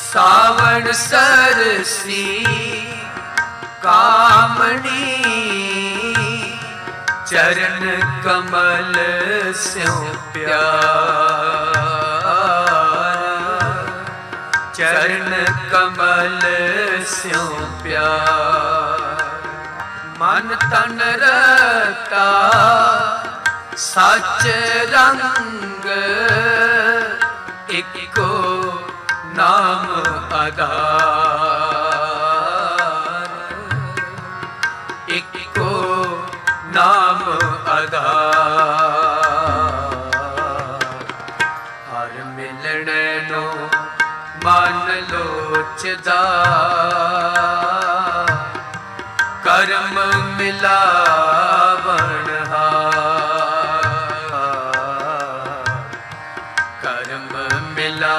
ਸਾਵਣ ਸਰਸੀ ਕਾਮਣੀ ਚਰਨ ਕਮਲ ਸਿਉ ਪਿਆਰ। ਚਰਨ ਕਮਲ ਸਿਉ ਪਿਆਰ। ਮਨ ਤਨ ਰਤਾ ਸੱਚ ਰੰਗ ਇੱਕੋ ਨਾਮ ਆਧਾਰ। ਇੱਕੋ ਨਾਮ ਆਧਾਰ। ਹਰ ਮਿਲਣ ਨੂੰ ਮਨ ਲੋਚਦਾ। ਕਰਮ ਮਿਲਾਵਣ ਕਰਮ ਮਿਲਾ